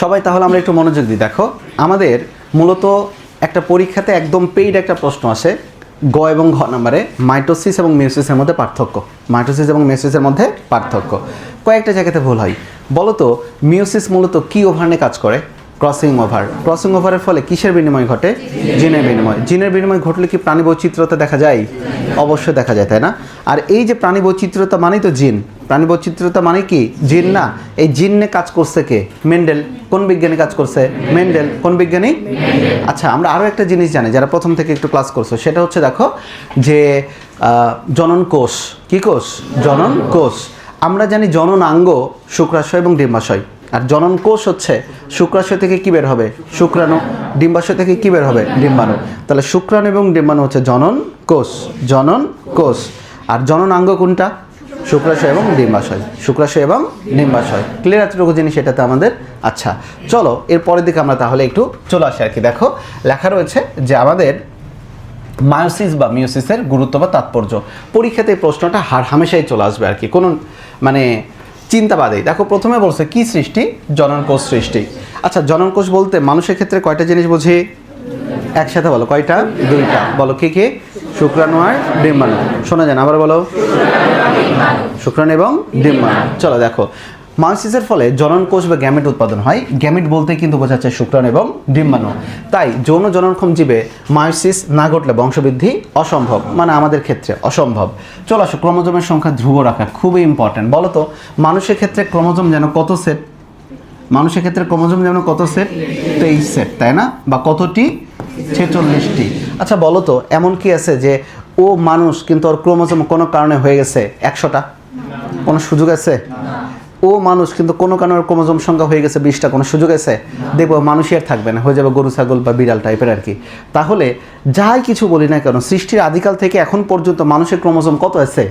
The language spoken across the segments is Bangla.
সবাই তাহলে আমরা একটু মনোযোগ দিই। দেখো, আমাদের মূলত একটা পরীক্ষাতে একদম পেইড একটা প্রশ্ন আসে, গ এবং ঘ নাম্বারে মাইটোসিস এবং মিউসিসের মধ্যে পার্থক্য। মাইটোসিস এবং মেসিসের মধ্যে পার্থক্য। কয়েকটা জায়গাতে ভুল হয়। বলতো মিউসিস মূলত কি ওভারনে কাজ করে? Crossing over. ক্রসিং ওভারের ফলে কিসের বিনিময় ঘটে? জিনের বিনিময়। জিনের বিনিময় ঘটলে কি প্রাণী বৈচিত্র্যতা দেখা যায়? অবশ্যই দেখা যায়, তাই না? আর এই যে প্রাণী বৈচিত্র্যতা মানেই তো জিন। প্রাণী বৈচিত্র্যতা মানে কি? জিন না। এই জিনে কাজ করছে কে? মেন্ডেল। কোন বিজ্ঞানী কাজ করছে? মেন্ডেল। কোন বিজ্ঞানী? আচ্ছা আমরা আরও একটা জিনিস জানি, যারা প্রথম থেকে একটু ক্লাস করছ। সেটা হচ্ছে, দেখো, যে জনন কোষ। কি কোষ? জনন কোষ। আমরা জানি জননাঙ্গ শুক্রাশয় এবং ডিম্বাশয়। আর জনন কোষ হচ্ছে শুক্রাশয় থেকে কি বের হবে? শুক্রাণু। ডিম্বাশয় থেকে কি বের হবে? ডিম্বাণু। তাহলে শুক্রাণু এবং ডিম্বাণু হচ্ছে জনন কোষ জনন কোষ। আর জননাঙ্গ কোনটা? শুক্রাশয় এবং ডিম্বাশয়। শুক্রাশয় এবং ডিম্বাশয়। ক্লিয়ার এতটুকু জিনিস এটাতে আমাদের? আচ্ছা চলো এর পরের দিকে আমরা তাহলে একটু চলে আসি আর কি। দেখো, লেখা রয়েছে যে আমাদের মায়োসিস বা মিওসিসের গুরুত্ব বা তাৎপর্য। পরীক্ষাতে এই প্রশ্নটা হার হামেশাই চলে আসবে আর কি। কোনো মানে চিন্তা বাদে দেখো, প্রথমে বলছে, কি সৃষ্টি? জননকোষ সৃষ্টি। আচ্ছা জননকোষ বলতে মানুষের ক্ষেত্রে কয়টা জিনিস বোঝে? একসাথে বলো, কয়টা? দুইটা। বলো, কে কে? শুক্রাণু আর ডিম্বাণু। শোনা যান, আবার বলো। শুক্রাণু এবং ডিম্বাণু। চলো, দেখো। মায়োসিসের ফলে জনন কোষ বা গ্যামেট উৎপাদন হয়। গ্যামেট বলতে কিন্তু বোঝাচ্ছে শুক্রাণু এবং ডিম্বাণু। তাই যৌন জননক্ষম জীবে মায়োসিস না ঘটলে বংশবৃদ্ধি অসম্ভব মানে আমাদের ক্ষেত্রে অসম্ভব। চলো আসো, ক্রোমোজোমের সংখ্যা ধ্রুব রাখা, খুবই ইম্পর্ট্যান্ট বলো তো, মানুষের ক্ষেত্রে ক্রোমোজোম যেন কত সেট? মানুষের ক্ষেত্রে ক্রোমোজোম যেন কত সেট? তেইশ সেট, তাই না? বা কতটি? ছেচল্লিশটি। আচ্ছা বলো তো, এমন কি আছে যে ও মানুষ কিন্তু ওর ক্রোমোজোম কোনো কারণে হয়ে গেছে একশোটা? কোনো সুযোগ আছে? ও মানুষ কিন্তু কোনো কারণে ক্রোমোজোম সংখ্যা হয়ে গেছে বিশটা, কোনো সুযোগ আছে? দেখব, মানুষই আর থাকবে না, হয়ে যাবে গরু, ছাগল বা বিড়াল টাইপের আর কি। তাহলে যাই কিছু বলি না কেন, সৃষ্টির আদিকাল থেকে এখন পর্যন্ত মানুষের ক্রোমোজোম কত আছে?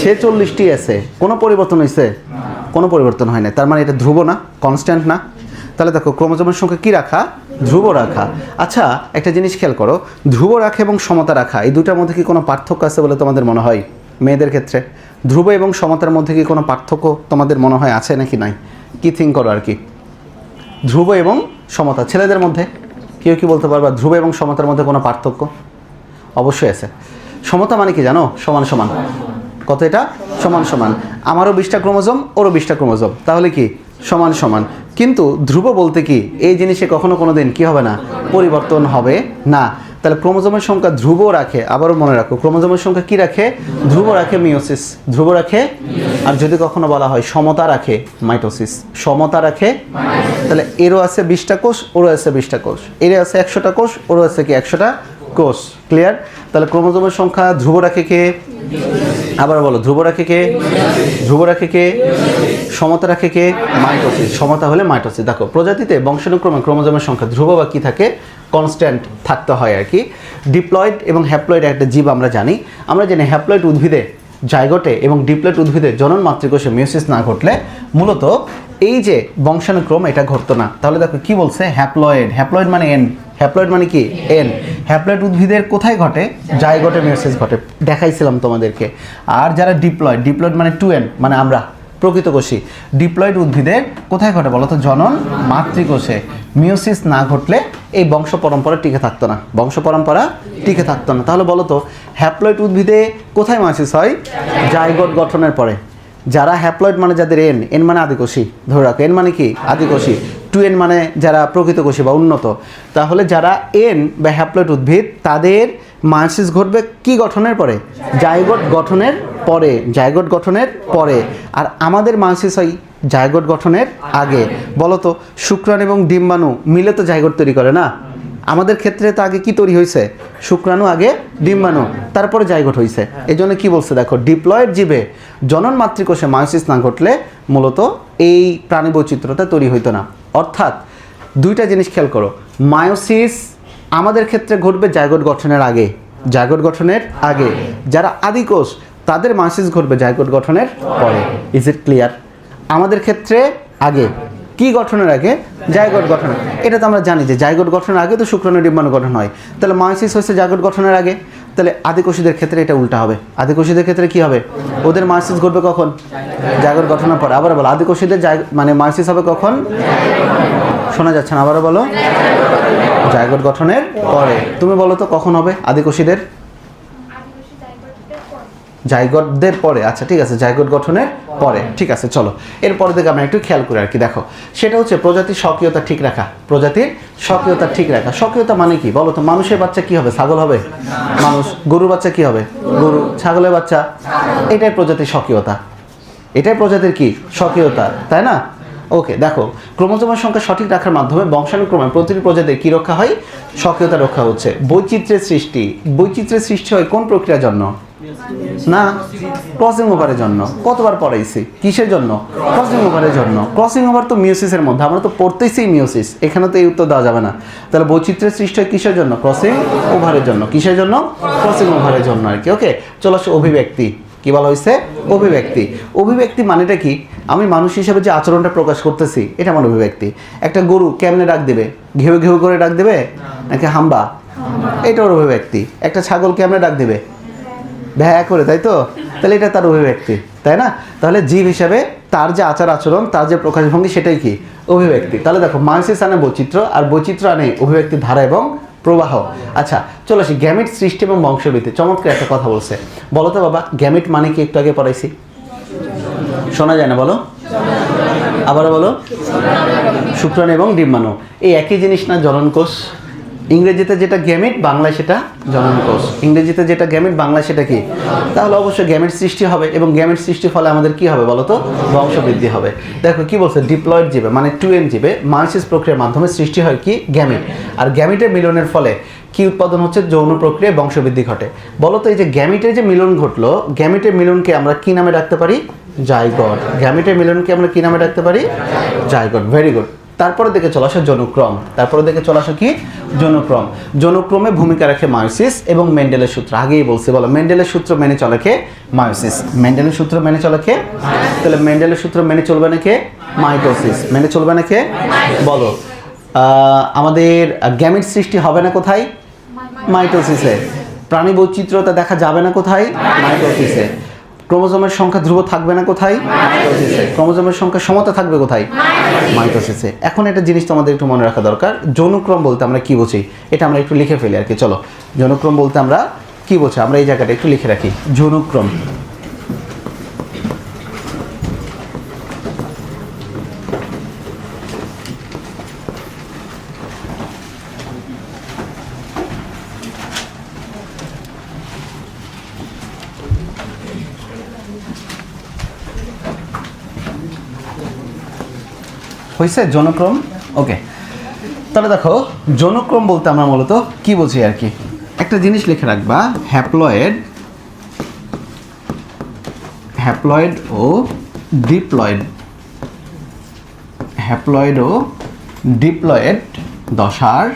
ছেচল্লিশটি আছে। কোনো পরিবর্তন হয়েছে কোনো পরিবর্তন হয় না তার মানে এটা ধ্রুব না কনস্ট্যান্ট না। তাহলে দেখো, ক্রোমোজোমের সংখ্যা কি রাখা? ধ্রুব রাখা। আচ্ছা একটা জিনিস খেয়াল করো, ধ্রুব রাখা এবং সমতা রাখা, এই দুটার মধ্যে কি কোনো পার্থক্য আছে বলে তোমাদের মনে হয়? মেয়েদের ক্ষেত্রে। ধ্রুব এবং সমতার মধ্যে কি কোনো পার্থক্য তোমাদের মনে হয় আছে নাকি নাই? কি থিঙ্ক করো আর কি? ধ্রুব এবং সমতা, ছেলেদের মধ্যে কেউ কি বলতে পারবা? ধ্রুব এবং সমতার মধ্যে কোনো পার্থক্য? অবশ্যই আছে। সমতা মানে কি জানো? সমান সমান। কত এটা? সমান সমান। আমারও বিশটা ক্রোমোজোম, ওরও বিশটা ক্রোমোজোম। তাহলে কি? সমান সমান। কিন্তু ধ্রুব বলতে কি, এই জিনিসে কখনো কোনো দিন কী হবে না? পরিবর্তন হবে না। তাহলে ক্রোমোজোমের সংখ্যা ধ্রুব রাখে, আবারও মনে রাখো, ক্রোমোজোমের সংখ্যা কি রাখে? ধ্রুব রাখে মিওসিস ধ্রুব রাখে, আর যদি কখনো বলা হয় সমতা রাখে মাইটোসিস, সমতা রাখে তাহলে এরও আছে বিশটা কোষ, ওরও আছে বিশটা কোষ, এরও আছে একশোটা কোষ, ওরও আছে কি একশোটা কোষ ক্লিয়ার তাহলে ক্রোমোজোমের সংখ্যা ধ্রুব রাখে কে? আবার বলো, ধ্রুব রাখে কে? ধ্রুব রাখে কে? সমতা রাখে কে? মাইটোসিস, সমতা হলে মাইটোসিস। দেখো, প্রজাতিতে বংশানুক্রমে ক্রোমোজোমের সংখ্যা ধ্রুব বা কি থাকে? কনস্ট্যান্ট থাকতে হয় আর কি। ডিপ্লয়েড এবং হ্যাপ্লয়েড একটা জীব আমরা জানি। আমরা জানি হ্যাপ্লয়েড উদ্ভিদে জায়গটে এবং ডিপ্লয়েড উদ্ভিদে জনন মাতৃকোষে মিউসিস না ঘটলে মূলত এই যে বংশানুক্রম এটা ঘটতো না। তাহলে দেখো কি বলছে? হ্যাপ্লয়েড হ্যাপ্লয়েড মানে এন হ্যাপ্লয়েড মানে কি? এন হ্যাপ্লয়েড উদ্ভিদের কোথায় ঘটে? জায়গটে মিউসিস ঘটে। দেখাইছিলাম তোমাদেরকে। আর যারা ডিপ্লয়েড ডিপ্লয়েড মানে টু এন মানে আমরা। প্রকৃতকোষী। ডিপ্লয়েড উদ্ভিদের কোথায় ঘটে বলো তো জনন, মাতৃকোষে। মিউসিস না ঘটলে এই বংশ পরম্পরা টিকে থাকতো না। বংশ পরম্পরা টিকে থাকতো না। তাহলে বলো তো হ্যাপ্লয়েড উদ্ভিদে কোথায় মাইসিস হয়? জাইগোট গঠনের পরে। যারা হ্যাপ্লয়েড মানে যাদের এন এন মানে আদিকোষী। ধরে রাখো এন মানে কি? আদিকোষী। টু এন মানে যারা প্রকৃতকোষী বা উন্নত। তাহলে যারা এন বা হ্যাপ্লয়েড উদ্ভিদ, তাদের মায়োসিস ঘটবে কি গঠনের পরে? জাইগোট গঠনের পরে জাইগোট গঠনের পরে। আর আমাদের মায়োসিস হয় জাইগোট গঠনের আগে। বলতো, শুক্রাণু এবং ডিম্বাণু মিলে তো জাইগোট তৈরি করে না? আমাদের ক্ষেত্রে তো আগে কি তৈরি হয়েছে? শুক্রাণু, আগে ডিম্বাণু, তারপরে জাইগোট হয়েছে। এই জন্য কি বলছে দেখো, ডিপ্লয়েড জীবে জনন মাতৃকোষে মায়োসিস না ঘটলে মূলত এই প্রাণী বৈচিত্র্যতা তৈরি হইতো না। অর্থাৎ দুইটা জিনিস খেয়াল করো, মায়োসিস আমাদের ক্ষেত্রে ঘটবে জায়গোট গঠনের আগে জায়গোট গঠনের আগে। যারা আদিকোষ, তাদের মায়োসিস ঘটবে জায়গোট গঠনের পরে। ইজ ইট ক্লিয়ার আমাদের ক্ষেত্রে আগে। কি গঠনের আগে? জায়গোট গঠন এটা তো আমরা জানি যে জায়গোট গঠনের আগে তো শুক্রাণু ডিম্বাণু গঠন হয়। তাহলে মায়োসিস হচ্ছে জায়গোট গঠনের আগে। তাহলে আদিকোষীদের ক্ষেত্রে এটা উল্টা হবে। আদিকোষীদের ক্ষেত্রে কি হবে? ওদের মায়োসিস ঘটবে কখন? জায়গোট গঠনের পর। আবার বলো, আদিকোষীদের মানে মায়োসিস হবে কখন? শোনা যাচ্ছে না, আবারও বলো। জায়গট গঠনের পরে। তুমি বলো তো, কখন হবে আদিকোষীদের? জাইগটদের পরে। আচ্ছা ঠিক আছে জাইগট গঠনের পরে। ঠিক আছে, চলো। এরপরে থেকে আমরা একটু খেয়াল করি আর কি, দেখো। সেটা হচ্ছে প্রজাতির স্বকীয়তা ঠিক রাখা। প্রজাতির স্বকীয়তা ঠিক রাখা। স্বকীয়তা মানে কি? বলো তো, মানুষের বাচ্চা কি হবে? ছাগল হবে? মানুষ, গরুর বাচ্চা কি হবে? গরু। ছাগলের বাচ্চা? এটাই প্রজাতির স্বকীয়তা। এটাই প্রজাতির কি? স্বকীয়তা। তাই না? ওকে দেখো, ক্রোমোজোমের সংখ্যা সঠিক রাখার মাধ্যমে বংশানুক্রমে প্রতিটি প্রজাতির কি রক্ষা হয়? স্বকীয়তা রক্ষা হচ্ছে। বৈচিত্র্যের সৃষ্টি। বৈচিত্র্যের সৃষ্টি হয় কোন প্রক্রিয়ার জন্য? না ক্রসিং ওভারের জন্য। কতবার পড়াইছি? কিসের জন্য? ক্রসিং ওভারের জন্য। ক্রসিং ওভার তো মিউসিসের মধ্যে, আমরা তো পড়তেইছি মিউসিস এখানে তো এই উত্তর দেওয়া যাবে না। তাহলে বৈচিত্র্যের সৃষ্টি হয় কিসের জন্য? ক্রসিং ওভারের জন্য। কিসের জন্য? ক্রসিং ওভারের জন্য আর কি। ওকে চলো অভিব্যক্তি। কি বলা হয়েছে? অভিব্যক্তি। অভিব্যক্তি মানেটা কি? আমি মানুষ হিসেবে যে আচরণটা প্রকাশ করতেছি এটা আমার অভিব্যক্তি। একটা গরু কেমনে ডাক দেবে? ঘেউ ঘেউ করে ডাক দেবে? নাকি হাম্বা? এটা ওর অভিব্যক্তি। একটা ছাগল কেমনে ডাক দেবে? ভ্যা করে তাই তো? তাহলে এটা তার অভিব্যক্তি তাই না? তাহলে জীব হিসাবে তার যে আচার আচরণ তার যে প্রকাশভঙ্গি সেটাই কি? অভিব্যক্তি। তাহলে দেখো মানুষের আনে বৈচিত্র্য আর বৈচিত্র্য আনে অভিব্যক্তির ধারা এবং প্রবাহ। আচ্ছা চলো আসি। গ্যামিট সৃষ্টি এবং বংশবৃদ্ধি। চমৎকার একটা কথা বলছে। বলো তো বাবা, গ্যামিট মানে কি একটু আগে পড়াইছি? শোনা যায় না, বলো। আবার বলো। শুক্রাণু এবং ডিম্বাণু। এই একই জিনিস না জননকোষ? ইংরেজিতে যেটা গ্যামিট বাংলায় সেটা জননকোষ ইংরেজিতে যেটা গ্যামিট বাংলায় সেটা কি? তাহলে অবশ্যই গ্যামিট সৃষ্টি হবে এবং গ্যামিট সৃষ্টির ফলে আমাদের কি হবে বলতো? বংশবৃদ্ধি হবে। দেখো কি বলছে? ডিপ্লয়েড জীবে মানে টু এন জীবে মানসিস প্রক্রিয়ার মাধ্যমে সৃষ্টি হয় কি? গ্যামিট আর গ্যামিটের মিলনের ফলে কি উৎপাদন হচ্ছে? যৌন প্রক্রিয়ায় বংশবৃদ্ধি ঘটে। বলতো এই যে গ্যামিটের যে মিলন ঘটলো গ্যামিটের মিলনকে আমরা কি নামে ডাকতে পারি? জাইগট গ্যামিটের মিলনকে আমরা কি নামে ডাকতে পারি? জাইগট ভেরি গুড তারপরে দেখে চলে আসো জনুক্রম তারপরে দেখে চলে আসো কি? জনুক্রম জনুক্রমে ভূমিকা রাখে মায়োসিস এবং মেন্ডেলের সূত্র। আগেই বলছি, বলো, মেন্ডেলের সূত্র মেনে চলে কে? মায়োসিস। মেন্ডেলের সূত্র মেনে চলে কে? তাহলে মেন্ডেলের সূত্র মেনে চলবে না কে? মাইটোসিস। মেনে চলবে না কে? বলো। আমাদের গ্যামিট সৃষ্টি হবে না কোথায়? মাইটোসিসে। প্রাণী বৈচিত্র্যতা দেখা যাবে না কোথায়? মাইটোসিসে। ক্রোমোজোমের সংখ্যা ধ্রুব থাকবে না কোথায়? ক্রোমোজোমের সংখ্যা সমতা থাকবে কোথায়? মাইটোসিসে। এখন একটা জিনিস তোমাদের একটু মনে রাখা দরকার। যৌনক্রম বলতে আমরা কি বুঝি? এটা আমরা একটু লিখে ফেলি আর কি। চলো, যৌনক্রম বলতে আমরা কি বুঝি? আমরা এই জায়গাটা একটু লিখে রাখি। যৌনক্রম। হয়েছে যৌনক্রম ওকে তাহলে দেখো যৌনক্রম বলতে আমরা মূলত কি বুঝি আর কি? একটা জিনিস লিখে রাখবা হ্যাপ্লয়েড হ্যাপ্লয়েড ও ডিপ্লয়েড হ্যাপ্লয়েড ও ডিপ্লয়েড দশার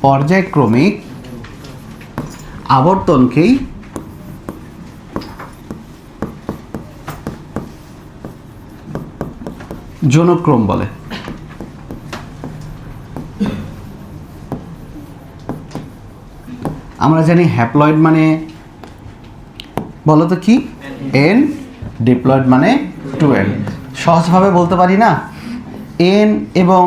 পর্যায়ক্রমিক আবর্তনকেই যৌনক্রম বলে। আমরা জানি হ্যাপ্লয়েড মানে বলো তো কি? এন ডিপ্লয়েড মানে টু এন সহজভাবে বলতে পারি না? এন এবং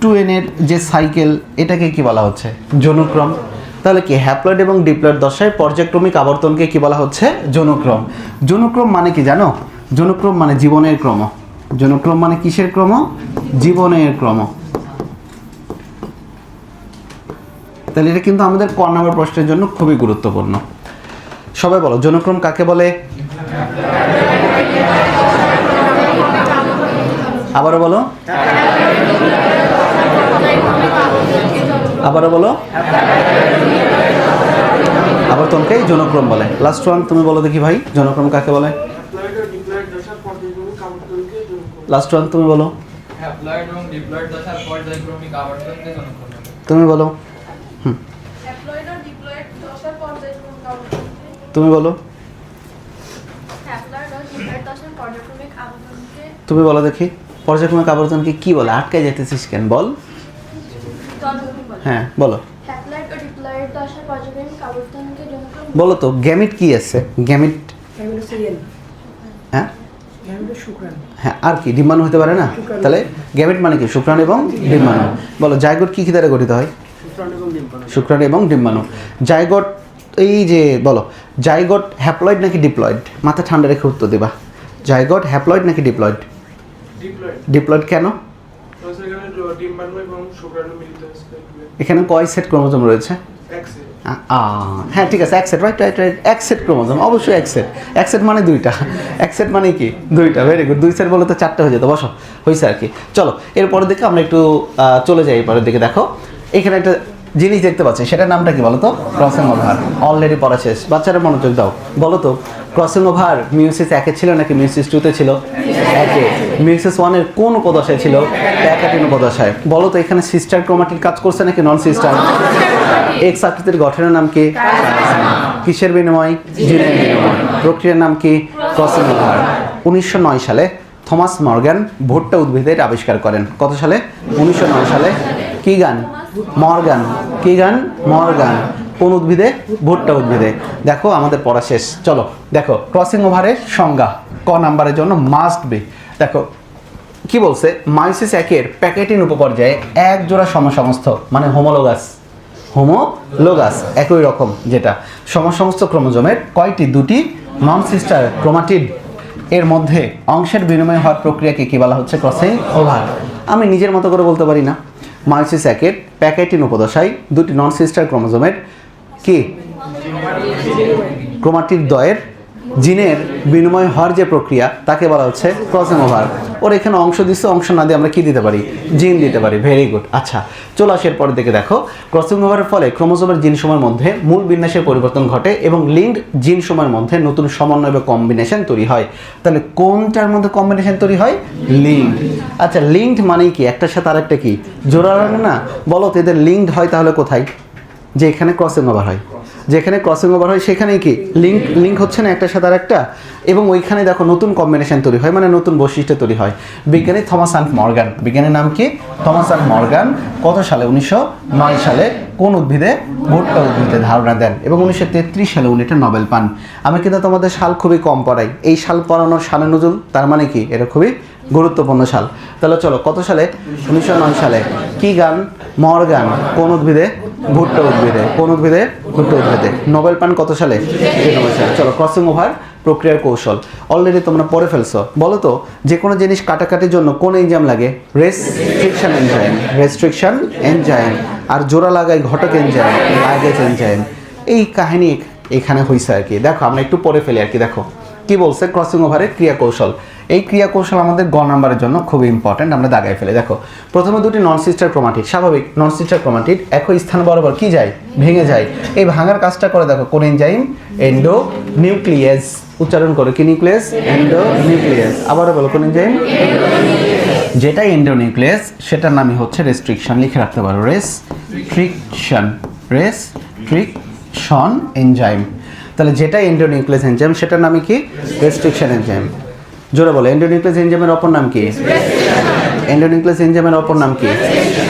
টু এনের যে সাইকেল এটাকে কি বলা হচ্ছে? যৌনক্রম তাহলে কি হ্যাপ্লয়েড এবং ডিপ্লয়েড দশায় পর্যায়ক্রমিক আবর্তনকে কি বলা হচ্ছে? যৌনক্রম যৌনক্রম মানে কি জানো? যৌনক্রম মানে জীবনের ক্রম। যৌনক্রম মানে কিসের ক্রম? জীবনের ক্রম। তাহলে এটা কিন্তু আমাদের ক নম্বর প্রশ্নের জন্য খুবই গুরুত্বপূর্ণ। সবাই বলো, জনক্রম কাকে বলে? আবারও বলো। আবারও বলো। আবর্তনকেই জনক্রম বলে। লাস্ট ওয়ান তুমি বলো দেখি ভাই, জনক্রম কাকে বলে হ্যাপ্লয়েড ও ডিপ্লয়েড দশার পর্যায়ক্রমিক আবর্তনকে যৌনক্রম। লাস্ট ওয়ান তুমি বলো। হ্যাপ্লয়েড এবং ডিপ্লয়েড দশার পর্যায়ক্রমিক আবর্তনকে জনক্রম বলে। তুমি বলো। হ্যাপ্লয়েড ও ডিপ্লয়েড দশার পর্যায়ক্রমিক আবর্তনকে তুমি বলো। হ্যাপ্লয়েড ও ডিপ্লয়েড দশার পর্যায়ক্রমিক আবর্তনকে তুমি বলো দেখি। পর্যায়ক্রমিক আবর্তনকে কি বলে? আটকে যেতেছিস কেন? বল। হ্যাঁ বলো। হ্যাপ্লয়েড ও ডিপ্লয়েড দশার পর্যায়ক্রমিক আবর্তনকে জনক্রম বলো তো গ্যামিট কি আছে? গ্যামিট হ্যাঁ? শুক্রাণু। হ্যাঁ আর কি ডিম্বাণু হতে পারে না? তাহলে গ্যামেট মানে কি? শুক্রাণু এবং ডিম্বাণু বলো জায়গোট কি কি দ্বারা গঠিত হয়? শুক্রাণু এবং ডিম্বাণু জাইগট এই যে বলো জাইগট হ্যাপ্লয়েড নাকি ডিপ্লয়েড মাথা ঠান্ডা রেখে উত্তর দেবা। জাইগট হ্যাপ্লয়েড নাকি ডিপ্লয়েড ডিপ্লয়েড কেন? এখানে কয় সেট ক্রোমোজোম রয়েছে? হ্যাঁ ঠিক আছে, এক সেট রাইট রাইট রাইট এক সেট ক্রোমোজোম, অবশ্যই এক সেট এক সেট মানে দুইটা। এক সেট মানে কি? দুইটা ভেরি গুড দুই সেট বলে তো চারটে হয়ে যেত, বসো হয়েছে আর কি। চলো, এরপরের দিকে আমরা একটু চলে যাই এরপরের দিকে, দেখো। এখানে একটা জিনিস দেখতে পাচ্ছি, সেটার নামটা কি বলতো ক্রসিং ওভার অলরেডি পড়া শেষ। বাচ্চারা মনোযোগ দাও। বলো তো ক্রসিং ওভার মিউসিস একে ছিল নাকি মিউসিস টুতে ছিল? একে। মিউসিস ওয়ানের কোন উপদশায় ছিল? প্যাকাটিন উপদশায়। বলো তো, এখানে সিস্টার ক্রোমাটিন কাজ করছে নাকি নন সিস্টার এক্স আকৃতির গঠনের নাম কি? কিসের বিনিময়? জিনের বিনিময়। প্রক্রিয়ার নাম কি? ক্রসিং ওভার উনিশশো নয় সালে থমাস মর্গান ভুট্টা উদ্ভিদের আবিষ্কার করেন। কত সালে? উনিশশো নয় সালে। কি গান? মর্গান। কি গান? মর্গান। কোন উদ্ভিদে? ভুট্টা উদ্ভিদে। দেখো, আমাদের পড়া শেষ। চলো, দেখো ক্রসিং ওভারের সংজ্ঞা, ক নাম্বারের জন্য মাস্ট বি দেখো, কি বলছে? মাইসিস একের প্যাকেটিন উপপর্যায়ে এক জোড়া সমসমস্ত মানে হোমোলোগাস হোমোলোগাস একই রকম যেটা। সমসমস্ত ক্রোমোজোমের কয়টি? দুটি। নন সিস্টার ক্রোমাটিড এর মধ্যে অংশের বিনিময় হওয়ার প্রক্রিয়াকে কী বলা হচ্ছে? ক্রসিং ওভার আমি নিজের মতো করে বলতে পারি না। মাইসিস একের প্যাকেটিন উপদশায় দুটি নন সিস্টার ক্রোমোজোমের কি? ক্রোমাটিড দ্বয়ের জিনের বিনিময় হওয়ার যে প্রক্রিয়া, তাকে বলা হচ্ছে ক্রসিং ওভার। ওর এখানে অংশ দিচ্ছে অংশ না দিয়ে আমরা কি দিতে পারি? জিন দিতে পারি। ভেরি গুড আচ্ছা চলো আসি এরপরে দিকে দেখো। ক্রসিং ওভারের ফলে ক্রোমোজোমের জিন সময়ের মধ্যে মূল বিন্যাসের পরিবর্তন ঘটে এবং লিঙ্ক জিন সময়ের মধ্যে নতুন সমন্বয় বা কম্বিনেশন তৈরি হয়। তাহলে কোনটার মধ্যে কম্বিনেশন তৈরি হয়? লিঙ্ক আচ্ছা লিঙ্কড মানে কি? একটার সাথে আরেকটা কি? জোড়া লাগে না? বলো তো এদের লিঙ্কড হয় তাহলে কোথায়? যে এখানে ক্রসিং ওভার হয়। যেখানে ক্রসিং ওভার হয় সেখানে কি? লিঙ্ক লিঙ্ক হচ্ছে না একটার সাথে আর একটা এবং ওইখানে দেখো নতুন কম্বিনেশন তৈরি হয় মানে নতুন বৈশিষ্ট্য তৈরি হয়। বিজ্ঞানী থমাস অ্যান্ড মর্গান। বিজ্ঞানীর নাম কি? Thomas and Morgan. কত সালে? উনিশশো নয় সালে। কোন উদ্ভিদে? ভুট্টা উদ্ভিদে ধারণা দেন। এবং উনিশশো তেত্রিশ সালে উনি এটা নোবেল পান। আমি কিন্তু তোমাদের সাল খুবই কম পড়াই। এই সাল পড়ানোর সালে নজুল তার মানে কি? এটা খুবই গুরুত্বপূর্ণ সাল। তাহলে চলো, কত সালে? উনিশশো নয় সালে। কি গান? মর গান। কোন উদ্ভিদে? ভুট্টা উদ্ভিদে। কোন উদ্ভিদে? ভুট্টা উদ্ভিদে। নোবেল পান কত সালে? চলো ক্রসিং ওভার প্রক্রিয়ার কৌশল। অলরেডি তোমরা পড়ে ফেলছো। বলো তো, যে কোনো জিনিস কাটাকাটির জন্য কোন এনজাইম লাগে? রেস্ট্রিকশন এনজাইম রেস্ট্রিকশন এনজাইম আর জোড়া লাগাই ঘটক এনজাইম লাগেজ এনজাইম এই কাহিনী এখানে হয়েছে আর কি। দেখো, আমরা একটু পরে ফেলি আর কি, দেখো। কি বলছে? ক্রসিং ওভারের ক্রিয়া কৌশল এই ক্রিয়া কৌশল আমাদের গ নাম্বারের জন্য খুবই ইম্পর্ট্যান্ট আমরা দাগাই ফেলে। দেখো, প্রথমে দুটি নন সিস্টার ক্রোমাটিড স্বাভাবিক নন সিস্টার ক্রোমাটিড একই স্থান বরাবর কি যায়? ভেঙে যায়। এই ভাঙার কাজটা করে দেখো কোন এনজাইম এন্ডো নিউক্লিয়াস উচ্চারণ করে, কি নিউক্লিয়াস এন্ডো নিউক্লিয়াস আবারও বলো কোন এনজাইম যেটা এন্ডো নিউক্লিয়াস সেটার নামই হচ্ছে রেস্ট্রিকশন লিখে রাখতে পারো, রেস্ট্রিকশন রেস্ট্রিকশন এনজাইম তাহলে যেটা এন্ডোনিউক্লিয়াস এনজাইম সেটার নামই কি? রেস্ট্রিকশন এনজাইম জোরে বলো এন্ডোনিউক্লিয়াস এনজাইমের অপর নাম কি? এন্ডোনিউক্লিয়াস এনজাইমের অপর নাম কি?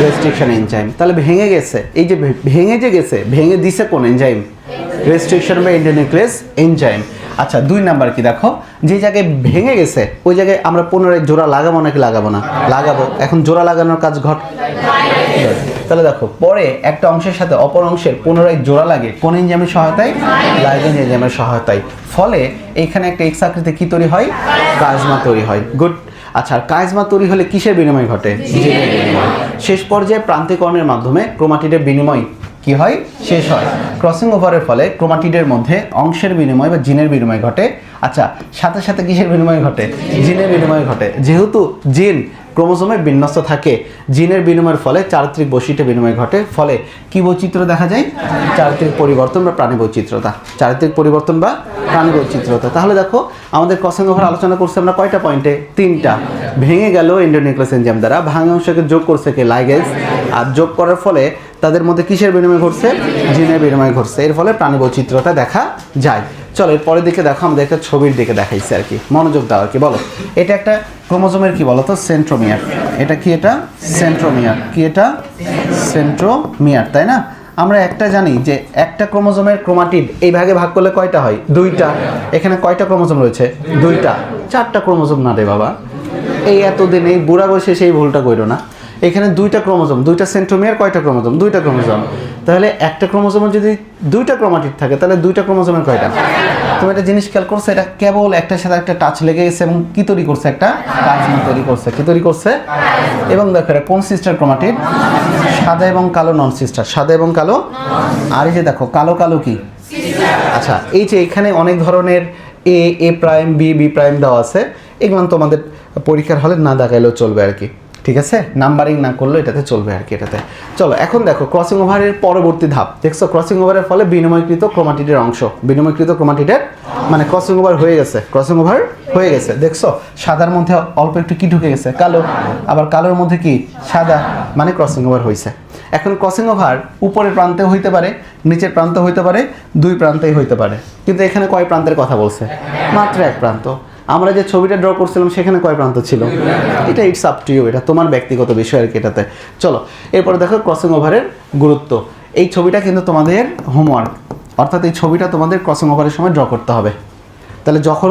রেস্ট্রিকশন এনজাইম তাহলে ভেঙে গেছে। এই যে ভেঙে যে গেছে, ভেঙে দিছে কোন এনজাইম রেস্ট্রিকশন বা এন্ডোনিউক্লিয়াস এনজাইম আচ্ছা দুই নাম্বার কি দেখো? যে জায়গায় ভেঙে গেছে, ওই জায়গায় আমরা পুনরায় জোড়া লাগাবো নাকি লাগাবো না? লাগাবো। এখন জোড়া লাগানোর কাজ ঘট তাহলে দেখো পরে একটা অংশের সাথে অপর অংশের পুনরায় জোড়া লাগে। কোন এনজাইমের সহায়তায়? লাইগেন এনজাইমের সহায়তায়। ফলে এখানে একটা এক্স আকৃতি কি তৈরি হয়? কাজমা তৈরি হয়। গুড আচ্ছা আর কাজমা তৈরি হলে কিসের বিনিময় ঘটে? বিনিময়। শেষ পর্যায়ে প্রান্তিকরণের মাধ্যমে ক্রোমাটিডের বিনিময় কি হয়? শেষ হয়। ক্রসিং ওভারের ফলে ক্রোমাটিডের মধ্যে অংশের বিনিময় বা জিনের বিনিময় ঘটে। আচ্ছা সাথে সাথে কিসের বিনিময় ঘটে? জিনের বিনিময় ঘটে। যেহেতু জিন ক্রোমোজোমে বিন্যস্ত থাকে। জিনের বিনিময়ের ফলে চারিত্রিক বৈশিষ্ট্যে বিনিময় ঘটে। ফলে কি বৈচিত্র্য দেখা যায়? চারিত্রিক পরিবর্তন বা প্রাণী বৈচিত্র্যতা। চারিত্রিক পরিবর্তন বা প্রাণী বৈচিত্র্যতা। তাহলে দেখো, আমাদের ক্রসিং ওভার আলোচনা করছি আমরা কয়টা পয়েন্টে? তিনটা। ভেঙে গেল ইন্ডোনিউক্লিয়াস এনজাইম দ্বারা। ভাঙা অংশকে যোগ করছে কে? লাইগেজ। আর যোগ করার ফলে তাদের মধ্যে কিসের বিনিময় ঘটছে? জিনের বিনিময় ঘটছে। এর ফলে প্রাণী বৈচিত্র্যতা দেখা যায়। চলো, এর পরের দিকে দেখো আমাদের একটা ছবির দিকে দেখাইছে আর কি। মনোযোগ দাও আর কি, বলো। এটা একটা ক্রোমোজোমের কি বলো তো সেন্ট্রোমিয়ার। এটা কি এটা? সেন্ট্রোমিয়ার। কি এটা? সেন্ট্রোমিয়ার, তাই না? আমরা একটা জানি যে একটা ক্রোমোজোমের ক্রোমাটিড এই ভাগে ভাগ করলে কয়টা হয়? দুইটা। এখানে কয়টা ক্রোমোজোম রয়েছে? দুইটা। চারটা ক্রোমোজোম না রে বাবা। এই এতদিন এই বুড়া বয়সে সেই ভুলটা করো না। এখানে দুইটা ক্রোমোজোম, দুইটা সেন্ট্রোমিয়ার, কয়টা ক্রোমোজোম? দুইটা ক্রোমোজোম। তাহলে একটা ক্রোমোজোমের যদি দুইটা ক্রোমাটিড থাকে, তাহলে দুইটা ক্রোমোজোমের কয়টা? তুমি একটা জিনিস খেয়াল করছ, এটা কেবল একটার সাথে একটা টাচ লেগে গেছে এবং কি তৈরি করছে একটা প্লাজমা তৈরি করছে। কি তৈরি করছে? এবং দেখো এটা কোন সিস্টার ক্রোমাটিড সাদা এবং কালো নন সিস্টার সাদা এবং কালো? আর এই যে দেখো, কালো কালো কি? আচ্ছা এই যে এখানে অনেক ধরনের A A prime B B prime দেওয়া আছে, এগুলো তোমাদের পরীক্ষার হলে না দেখাইলেও চলবে আর কি। ঠিক আছে? নাম্বারিং না করলেও এটাতে চলবে আর কি এটাতে। চলো, এখন দেখো ক্রসিং ওভারের পরবর্তী ধাপ। দেখছ ক্রসিং ওভারের ফলে বিনিময়কৃত ক্রোমাটিডের অংশ। বিনিময়কৃত ক্রোমাটিডের মানে ক্রসিং ওভার হয়ে গেছে। ক্রসিং ওভার হয়ে গেছে। দেখছ, সাদার মধ্যে অল্প একটু কি ঢুকে গেছে? কালো। আবার কালোর মধ্যে কি? সাদা। মানে ক্রসিং ওভার হয়েছে এখন ক্রসিং ওভার উপরের প্রান্তে হইতে পারে, নিচের প্রান্তে হইতে পারে, দুই প্রান্তেই হইতে পারে। কিন্তু এখানে কয় প্রান্তের কথা বলছে? মাত্র এক প্রান্ত। আমরা যে ছবিটা ড্র করছিলাম, সেখানে কয় প্রান্ত ছিল? এটা ইটস আপ টু ইউ এটা তোমার ব্যক্তিগত বিষয় আর কি এটাতে। চলো, এরপরে দেখো ক্রসিং ওভারের গুরুত্ব। এই ছবিটা কিন্তু তোমাদের হোমওয়ার্ক অর্থাৎ এই ছবিটা তোমাদের ক্রসিং ওভারের সময় ড্র করতে হবে। তাহলে যখন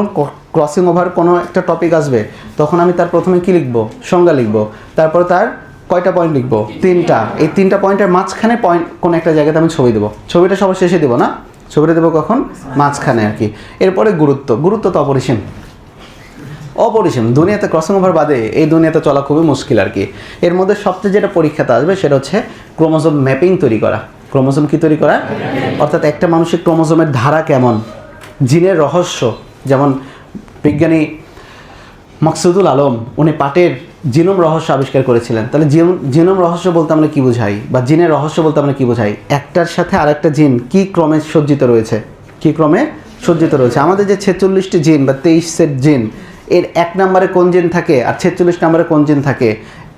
ক্রসিং ওভার কোনো একটা টপিক আসবে, তখন আমি তার প্রথমে কি লিখব? সংজ্ঞা লিখব। তারপরে তার কয়টা পয়েন্ট লিখব? তিনটা। এই তিনটা পয়েন্টের মাঝখানে পয়েন্ট কোনো একটা জায়গাতে আমি ছবি দেবো। ছবিটা সবার শেষে দেবো না? ছবিটা দেবো কখন? মাঝখানে আর কি। এরপরে গুরুত্ব। গুরুত্ব তো অপরিসীম। অপরিসীম। দুনিয়াতে ক্রসিং ওভার বাদে এই দুনিয়াতে চলা খুবই মুশকিল আর কি। এর মধ্যে সবচেয়ে যেটা পরীক্ষাতে আসবে সেটা হচ্ছে ক্রোমোজোম ম্যাপিং তৈরি করা। ক্রোমোজোম কি তৈরি করা? অর্থাৎ একটা মানুষের ক্রোমোজোমের ধারা কেমন? জিনের রহস্য, যেমন বিজ্ঞানী মকসুদুল আলম, উনি পাটের জিনোম রহস্য আবিষ্কার করেছিলেন। তাহলে জিনোম- রহস্য বলতে আমরা কি বোঝাই? বা জিনের রহস্য বলতে আমরা কি বোঝাই? একটার সাথে আরেকটা জিন কি ক্রমে সজ্জিত রয়েছে? কি ক্রমে সজ্জিত রয়েছে? আমাদের যে ছেচল্লিশটি জিন বা তেইশ সেট জিন এর এক নম্বরে কোন জিন থাকে আর ছেচল্লিশ নম্বরে কোন জিন থাকে,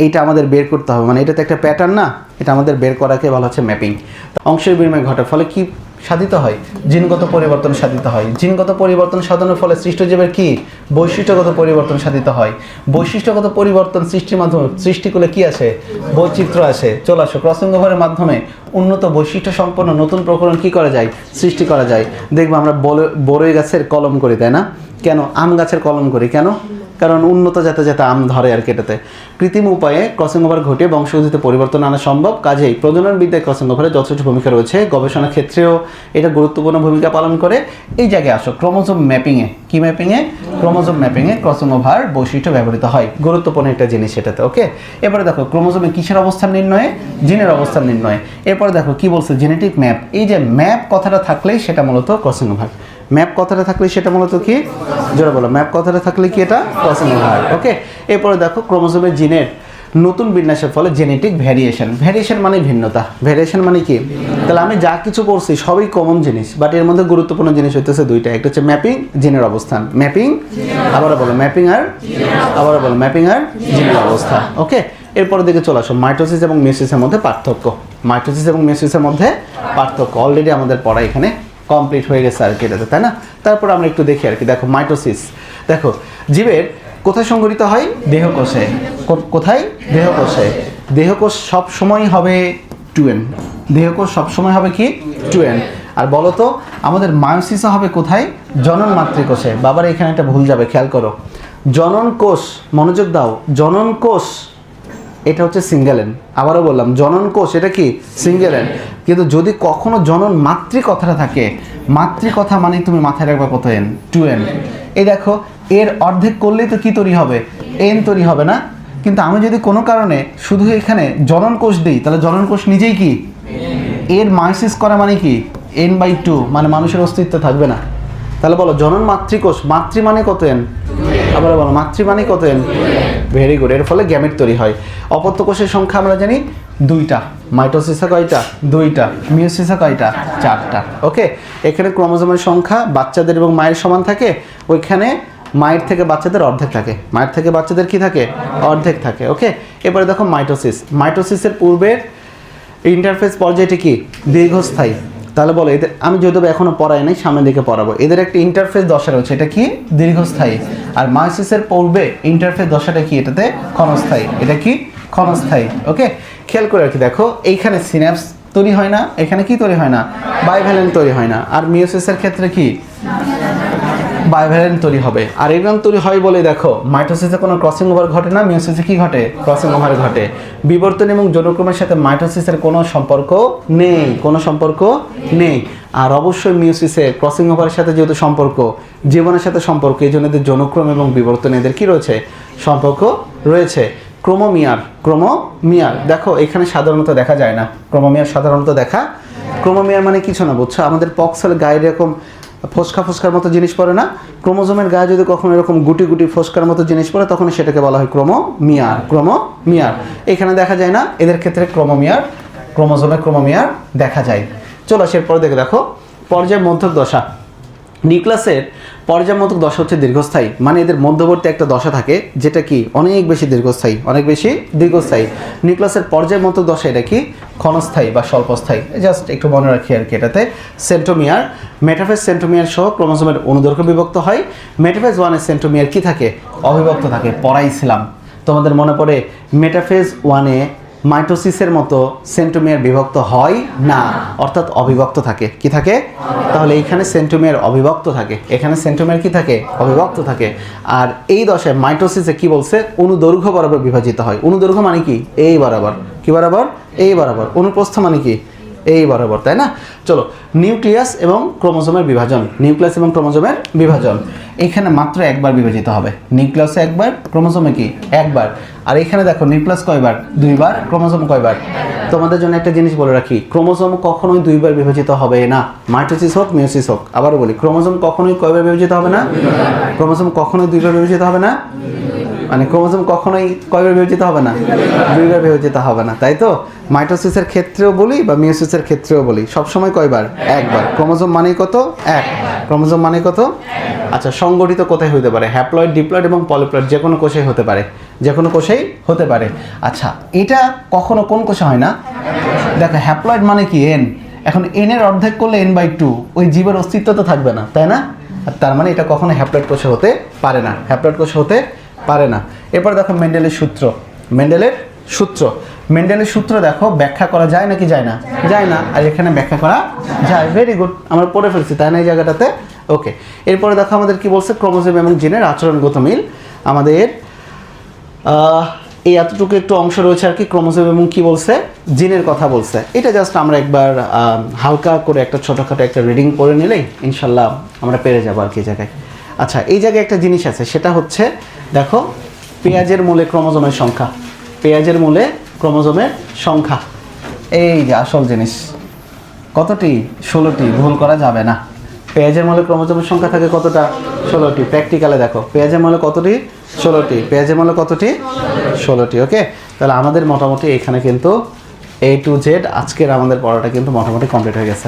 এইটা আমাদের বের করতে হবে। মানে এটা তো একটা প্যাটার্ন না, এটা আমাদের বের করাকে বলা হচ্ছে ম্যাপিং অংশের বিনিময় ঘটার ফলে কি সাধিত হয়। জিনগত পরিবর্তন সাধিত হয়। জিনগত পরিবর্তন সাধনের ফলে সৃষ্ট জীবের কি? বৈশিষ্ট্যগত পরিবর্তন সাধিত হয়। বৈশিষ্ট্যগত পরিবর্তন সৃষ্টির মাধ্যমে সৃষ্টি করলে কি আসে? বৈচিত্র্য আসে। চলে আসো, ক্রসিং ওভারের মাধ্যমে উন্নত বৈশিষ্ট্য সম্পন্ন নতুন প্রকরণ কি করা যায়? সৃষ্টি করা যায়। দেখব আমরা বড়ই গাছের কলম করি, তাই না? কেন? আম গাছের কলম করি। কেন? কারণ উন্নত যাতে যাতে আম ধরে আর কেটাতে কৃত্রিম উপায়ে ক্রসিং ওভার ঘটে বংশগতিতে পরিবর্তন আনা সম্ভব। কাজেই প্রজনন বিদ্যায় ক্রসিং ওভারের যথেষ্ট ভূমিকা রয়েছে। গবেষণা ক্ষেত্রেও এটা গুরুত্বপূর্ণ ভূমিকা পালন করে। এই জায়গায় আসো ক্রোমোজোম ম্যাপিংয়ে কি ম্যাপিংয়ে ক্রোমোজোম ম্যাপিংয়ে ক্রসিং ওভার বৈশিষ্ট্য ব্যবহৃত হয়। গুরুত্বপূর্ণ একটা জিনিস এটাতে ওকে এবারে দেখো ক্রোমোজোমে কিসের অবস্থান নির্ণয়ে? জিনের অবস্থান নির্ণয়ে। এরপরে দেখো, কি বলছে? জেনেটিক ম্যাপ এই যে ম্যাপ কথাটা থাকলেই সেটা মূলত ক্রসিং ওভার ম্যাপ কথাটা থাকলে সেটা মূলত কি? জোরে বলো, ম্যাপ কথাটা থাকলে কি এটা? ক্রসিং ওভার ওকে এরপরে দেখো, ক্রোমোজোমের জিনের নতুন বিন্যাসের ফলে জেনেটিক ভ্যারিয়েশন ভ্যারিয়েশন মানে ভিন্নতা। ভ্যারিয়েশন মানে কি? তাহলে আমি যা কিছু করছি সবই কমন জিনিস বাট এর মধ্যে গুরুত্বপূর্ণ জিনিস হইতেছে দুইটা। একটা হচ্ছে ম্যাপিং জিনের অবস্থান। ম্যাপিং আবারও বলো ম্যাপিং আর, আবারও বলো ম্যাপিং আর জিনের অবস্থা ওকে এরপরে দিকে চলে আসো মাইটোসিস এবং মিউসিসের মধ্যে পার্থক্য। মাইটোসিস এবং মিউসিসের মধ্যে পার্থক্য। অলরেডি আমাদের পড়া এখানে কমপ্লিট হয়ে গেছে আর কি এটাতে, তাই না? তারপর আমরা একটু দেখি আর কি। দেখো মাইটোসিস দেখো, জীবের কোথায় সংঘটিত হয়? দেহকোষে। কোথায়? দেহকোষে। দেহকোষ সব সময় হবে টুয়েন দেহকোষ সব সময় হবে কি? টুয়েন আর বলো তো আমাদের মায়োসিসও হবে কোথায়? জনন মাতৃকোষে। বাবার, এখানে একটা ভুল যাবে, খেয়াল করো। জনন কোষ, মনোযোগ দাও। জনন কোষ এটা হচ্ছে সিঙ্গেল এন আবারও বললাম, জনন কোষ, এটা কি? সিঙ্গেল এন কিন্তু যদি কখনো জনন মাতৃ কথাটা থাকে মাতৃ কথা মানে তুমি মাথায় রাখবে কত এন টু এন এই দেখো, এর অর্ধেক করলেই তো কি তৈরি হবে? এন তৈরি হবে না। কিন্তু আমি যদি কোনো কারণে শুধু এখানে জনন কোষ দিই, তাহলে জনন কোষ নিজেই কি? এর মাইসিস করা মানে কি? এন বাই টু মানে মানুষের অস্তিত্ব থাকবে না। তাহলে বলো, জনন মাতৃকোষ, মাতৃ মানে কত এন আবার বলো মাতৃ মানে কত এন ভেরি গুড এর ফলে গ্যামেট তৈরি হয়। অপত্য কোষের সংখ্যা আমরা জানি দুইটা। মাইটোসিসা কয়টা? দুইটা। মিওসিসা কয়টা? চারটা। ওকে এখানে ক্রোমোজোমের সংখ্যা বাচ্চাদের এবং মায়ের সমান থাকে। ওইখানে মায়ের থেকে বাচ্চাদের অর্ধেক থাকে। মায়ের থেকে বাচ্চাদের কি থাকে? অর্ধেক থাকে। ওকে এবারে দেখো মাইটোসিস মাইটোসিসের পূর্বের ইন্টারফেস পর্যায়টি কি? দীর্ঘস্থায়ী। তাহলে বলো, এদের আমি যেহেতু এখনও পড়াই নাই, সামনের দিকে পড়াবো। এদের একটা ইন্টারফেস দশা রয়েছে, এটা কি? দীর্ঘস্থায়ী। আর মাইসিসের পূর্বে ইন্টারফেস দশাটা কি? এটাতে ক্ষণস্থায়ী। এটা কি? ক্ষণস্থায়ী। ওকে খেয়াল করে কি দেখো, এইখানে সিন্যাপস তৈরি হয় না, এখানে কি তৈরি হয় না? বাইভ্যালেন্ট তৈরি হয় না। আর মিউসিসের ক্ষেত্রে কি? বাইভ্যালেন্ট তৈরি হবে। আর এরকম তৈরি হয় বলে দেখো মাইটোসিসে কোনো ক্রসিং ওভার ঘটে না মিওসিসে কি ঘটে? ক্রসিং ওভার ঘটে। বিবর্তন এবং যৌনক্রমের সাথে মাইটোসিসের কোনো সম্পর্ক নেই, কোনো সম্পর্ক নেই। আর অবশ্যই মিওসিসে ক্রসিং ওভারের সাথে যেহেতু সম্পর্ক, জীবনের সাথে সম্পর্ক, এই জন্য এদের যৌনক্রম এবং বিবর্তন এদের কী রয়েছে? সম্পর্ক রয়েছে। Chromomere chromomere. দেখো, এখানে সাধারণত দেখা যায় না। ক্রোমোমিয়ার সাধারণত দেখা, ক্রোমোমিয়ার মানে কিছু না, বুঝছ? আমাদের পক্সেল গায়ে এরকম ফোসকা ফোসকার মতো জিনিস পড়ে না। ক্রোমোজোমের গায়ে যদি কখনো এরকম গুটি গুটি ফোসকার মতো জিনিস পড়ে, তখন সেটাকে বলা হয় ক্রোমোমিয়ার ক্রোমোমিয়ার। এখানে দেখা যায় না, এদের ক্ষেত্রে ক্রোমোমিয়ার, ক্রোমোজোমে ক্রোমোমিয়ার দেখা যায়। চলো আসি এরপর দেখে দেখো। পর্যায় মধ্যক দশা। নিউক্লাসের পর্যায়মতক দশা হচ্ছে দীর্ঘস্থায়ী। মানে এদের মধ্যবর্তী একটা দশা থাকে, যেটা কি অনেক বেশি দীর্ঘস্থায়ী, অনেক বেশি দীর্ঘস্থায়ী। নিউক্লাসের পর্যায়মতক দশা এটা কি? ক্ষণস্থায়ী বা স্বল্পস্থায়ী। জাস্ট একটু মনে রাখি আর কি এটাতে। সেন্টোমিয়ার মেটাফেজ সেন্টোমিয়ার সহ ক্রোমোজোমের অনুদৈর্ঘ্য বিভক্ত হয়। মেটাফেজ ওয়ানের সেন্টোমিয়ার কি থাকে? অবিভক্ত থাকে, পড়াইছিলাম। তোমাদের মনে পড়ে, মেটাফেজ ওয়ানে মাইটোসিসের মতো সেন্টোমিয়ার বিভক্ত হয় না। অর্থাৎ অবিভক্ত থাকে। কি থাকে? তাহলে এইখানে সেন্টোমিয়ার অবিভক্ত থাকে। এখানে সেন্টোমিয়ার কি থাকে? অবিভক্ত থাকে। আর এই দশায় মাইটোসিসে কি বলছে? অনুদৈর্ঘ্য বরাবর বিভাজিত হয়। অনুদৈর্ঘ্য মানে কি? এই বরাবর। কি বরাবর? এই বরাবর। অনুপ্রস্থ মানে কি? এই বরাবর তাই না? চলো নিউক্লিয়াস এবং ক্রোমোজোমের বিভাজন নিউক্লিয়াস এবং ক্রোমোজোমের বিভাজন। এখানে মাত্র একবার বিভাজিত হবে। নিউক্লিয়াসে একবার ক্রোমোজোমে কি? একবার। আর এখানে দেখো নিউক্লিয়াস কয়বার? দুইবার ক্রোমোজোম কয়বার? তোমাদের জন্য একটা জিনিস বলে রাখি ক্রোমোজোম কখনোই দুইবার বিভাজিত হবে না। মাইটোসিস হোক মিওসিস হোক আবারও বলি ক্রোমোজোম কখনোই কয়বার বিভাজিত হবে না? ক্রোমোজোম কখনোই দুইবার বিভাজিত হবে না? মানে ক্রোমোজোম কখনোই কয়বার বিভাজিত হবে না? দুইবার বিভাজিত হবে না, তাই তো? মাইটোসিসের ক্ষেত্রেও বলি বা মিওসিসের ক্ষেত্রেও বলি, সবসময় কয়বার? একবার। ক্রোমোজোম মানে কত? এক। ক্রোমোজোম মানে কত? আচ্ছা সংগঠিত কোথায় হতে পারে? হ্যাপ্লয়েড, ডিপ্লয়েড এবং পলিপ্লয়েড, যে কোনো কোষেই হতে পারে। যে কোনো কোষেই হতে পারে। আচ্ছা এটা কখনো কোন কোষে হয় না? দেখো, হ্যাপ্লয়েড মানে কি? এন এখন এন এর অর্ধেক করলে এন বাই টু ওই জীবের অস্তিত্ব তো থাকবে না, তাই না? আর তার মানে এটা কখনো হ্যাপ্লয়েড কোষে হতে পারে না। হ্যাপ্লয়েড কোষে হতে পারে না। এরপর দেখো মেন্ডেলের সূত্র। মেন্ডেলের সূত্র। মেন্ডেলের সূত্র দেখো, ব্যাখ্যা করা যায় নাকি যায় না? যায় না। আর এখানে ব্যাখ্যা করা যায়। ভেরি গুড আমরা পড়ে ফেলছি, তাই না এই জায়গাটাতে? ওকে এরপরে দেখো আমাদের কি বলছে? ক্রোমোজোম এবং জিনের আচরণগত মিল। আমাদের এই এতটুকু একটু অংশ রয়েছে আর কি, ক্রোমোজোম এবং কি বলছে? জিনের কথা বলছে। এটা জাস্ট আমরা একবার হালকা করে একটা ছোটোখাটো একটা রিডিং করে নিলেই ইনশাল্লাহ আমরা পেরে যাব আর কি জায়গায়। আচ্ছা এই জায়গায় একটা জিনিস আছে, সেটা হচ্ছে দেখো, পেঁয়াজের মূলে ক্রোমোজোমের সংখ্যা। পেঁয়াজের মূলে ক্রোমোজোমের সংখ্যা। এই যে আসল জিনিস, কতটি? ষোলোটি, ভুল করা যাবে না। পেঁয়াজের মলে ক্রোমোজোমের সংখ্যা থাকে কতটা? ষোলোটি। প্র্যাকটিক্যালে দেখো, পেঁয়াজের মলে কতটি? ষোলোটি। পেঁয়াজের মলে কতটি? ষোলোটি ওকে তাহলে আমাদের মোটামুটি এখানে কিন্তু এ টু জেড আজকের আমাদের পড়াটা কিন্তু মোটামুটি কমপ্লিট হয়ে গেছে।